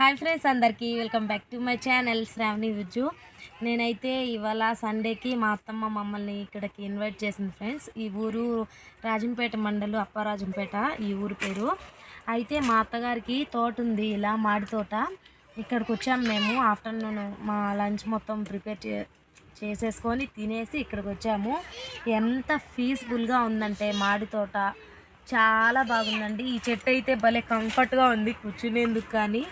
Hi friends అందరికీ welcome back to my channel Sravani Viju. నేనైతే ఇవాళ సండేకి మా అత్తమ్మ మమ్మల్ని ఇక్కడికి ఇన్వైట్ చేసింది ఫ్రెండ్స్. ఈ ఊరు రాజంపేట మండలు అప్పరాజంపేట ఈ ఊరు పేరు. అయితే మా అత్తగారికి తోట ఉంది ఇలా మాడి తోట. ఇక్కడికి వచ్చాము మేము ఆఫ్టర్నూన్ మా లంచ్ మొత్తం ప్రిపేర్ చే చేసేసుకొని తినేసి ఇక్కడికి వచ్చాము. ఎంత పీస్ఫుల్గా ఉందంటే మాడి తోట. చాలా బాగుందండి. ఈ చెట్టు అయితే భలే కంఫర్ట్గా ఉంది కూర్చునేందుకు కానీ.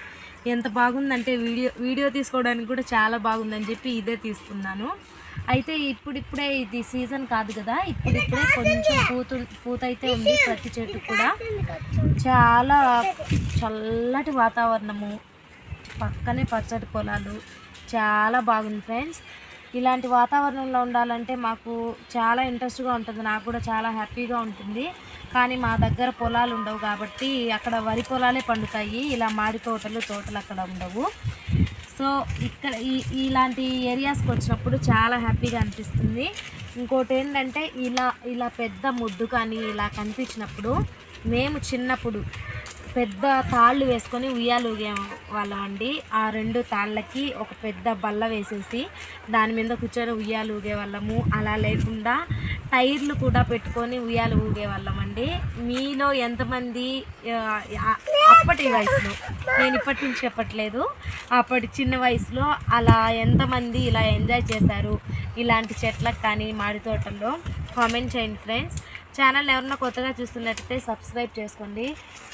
ఎంత బాగుందంటే వీడియో వీడియో తీసుకోవడానికి కూడా చాలా బాగుందని చెప్పి ఇదే తీసుకున్నాను అయితే ఇప్పుడిప్పుడే ఇది సీజన్ కాదు కదా ఇప్పుడిప్పుడే కొంచెం పూత పూత అయితే ఉంది ప్రతి చెట్టు కూడా. చాలా చల్లటి వాతావరణము పక్కనే పచ్చటి పొలాలు చాలా బాగుంది ఫ్రెండ్స్. ఇలాంటి వాతావరణంలో ఉండాలంటే మాకు చాలా ఇంట్రెస్ట్గా ఉంటుంది. నాకు కూడా చాలా హ్యాపీగా ఉంటుంది. కానీ మా దగ్గర పొలాలు ఉండవు కాబట్టి అక్కడ వరి పొలాలే పండుతాయి. ఇలా మాడి తోటలు తోటలు అక్కడ ఉండవు. సో ఇక్కడ ఈ ఇలాంటి ఏరియాస్కి వచ్చినప్పుడు చాలా హ్యాపీగా అనిపిస్తుంది. ఇంకోటి ఏంటంటే ఇలా ఇలా పెద్ద ముద్దు కానీ ఇలా కనిపించినప్పుడు మేము చిన్నప్పుడు పెద్ద తాళ్ళు వేసుకొని ఉయ్యాలు ఊగే వాళ్ళం అండి. ఆ రెండు తాళ్ళకి ఒక పెద్ద బల్ల వేసేసి దాని మీద కూర్చొని ఉయ్యాలు ఊగే వాళ్ళము. అలా లేకుండా టైర్లు కూడా పెట్టుకొని ఉయ్యాలు ఊగే వాళ్ళం అండి. మీలో ఎంతమంది అప్పటి వయసులో? నేను ఇప్పటి నుంచి చెప్పట్లేదు. అప్పటి చిన్న వయసులో అలా ఎంతమంది ఇలా ఎంజాయ్ చేశారు? ఇలాంటి చెట్లకు కానీ మాడి తోటల్లో కామెంట్ చేయండి ఫ్రెండ్స్. ఛానల్ ఎవరన్నా కొత్తగా చూస్తున్నట్టయితే సబ్స్క్రైబ్ చేసుకోండి.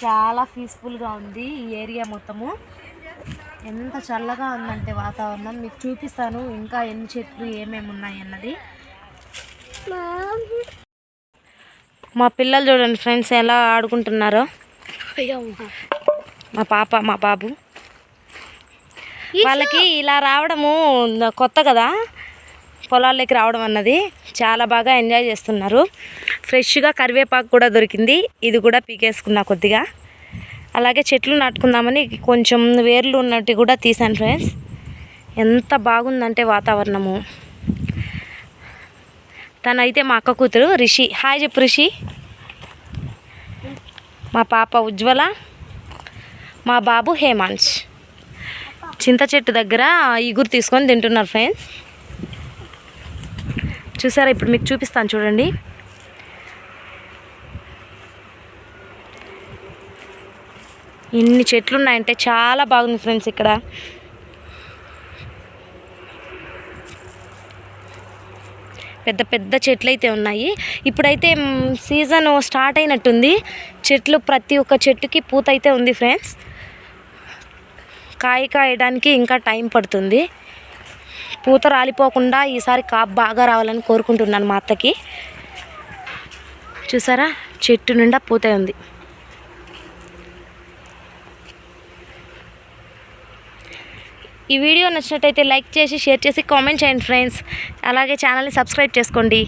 చాలా పీస్ఫుల్గా ఉంది ఈ ఏరియా మొత్తము. ఎంత చల్లగా ఉందంటే వాతావరణం. మీకు చూపిస్తాను ఇంకా ఎన్ని చెట్లు ఏమేమి ఉన్నాయి అన్నది. మా పిల్లలు చూడండి ఫ్రెండ్స్ ఎలా ఆడుకుంటున్నారో. మా పాప మా బాబు. వాళ్ళకి ఇలా రావడము కొత్త కదా. పొలాల్లోకి రావడం అన్నది చాలా బాగా ఎంజాయ్ చేస్తున్నారు. ఫ్రెష్గా కరివేపాకు కూడా దొరికింది. ఇది కూడా పీకేసుకున్నా కొద్దిగా. అలాగే చెట్లు నాటుకుందామని కొంచెం వేర్లు ఉన్నట్టు కూడా తీసాను ఫ్రెండ్స్ ఎంత బాగుందంటే వాతావరణము. తనైతే మా అక్క కూతురు రిషి. హాయ్ చెప్పు రిషి. మా పాప ఉజ్వల మా బాబు హేమాంష్ చింత చెట్టు దగ్గర ఇగురు తీసుకొని తింటున్నారు ఫ్రెండ్స్ చూసారా? ఇప్పుడు మీకు చూపిస్తాను చూడండి. ఇన్ని చెట్లు ఉన్నాయంటే చాలా బాగుంది ఫ్రెండ్స్ ఇక్కడ. పెద్ద పెద్ద చెట్లు అయితే ఉన్నాయి. ఇప్పుడైతే సీజన్ స్టార్ట్ అయినట్టుంది. చెట్లు ప్రతి ఒక్క చెట్టుకి పూత అయితే ఉంది ఫ్రెండ్స్. కాయ కాయడానికి ఇంకా టైం పడుతుంది. పూత రాలిపోకుండా ఈసారి కాపు బాగా రావాలని కోరుకుంటున్నాను మా అత్తకి. చూసారా? చెట్టు నిండా పూత ఉంది. ఈ వీడియో నచ్చినట్టయితే లైక్ చేసి షేర్ చేసి కామెంట్ చేయండి ఫ్రెండ్స్. అలాగే ఛానల్ని సబ్స్క్రైబ్ చేసుకోండి.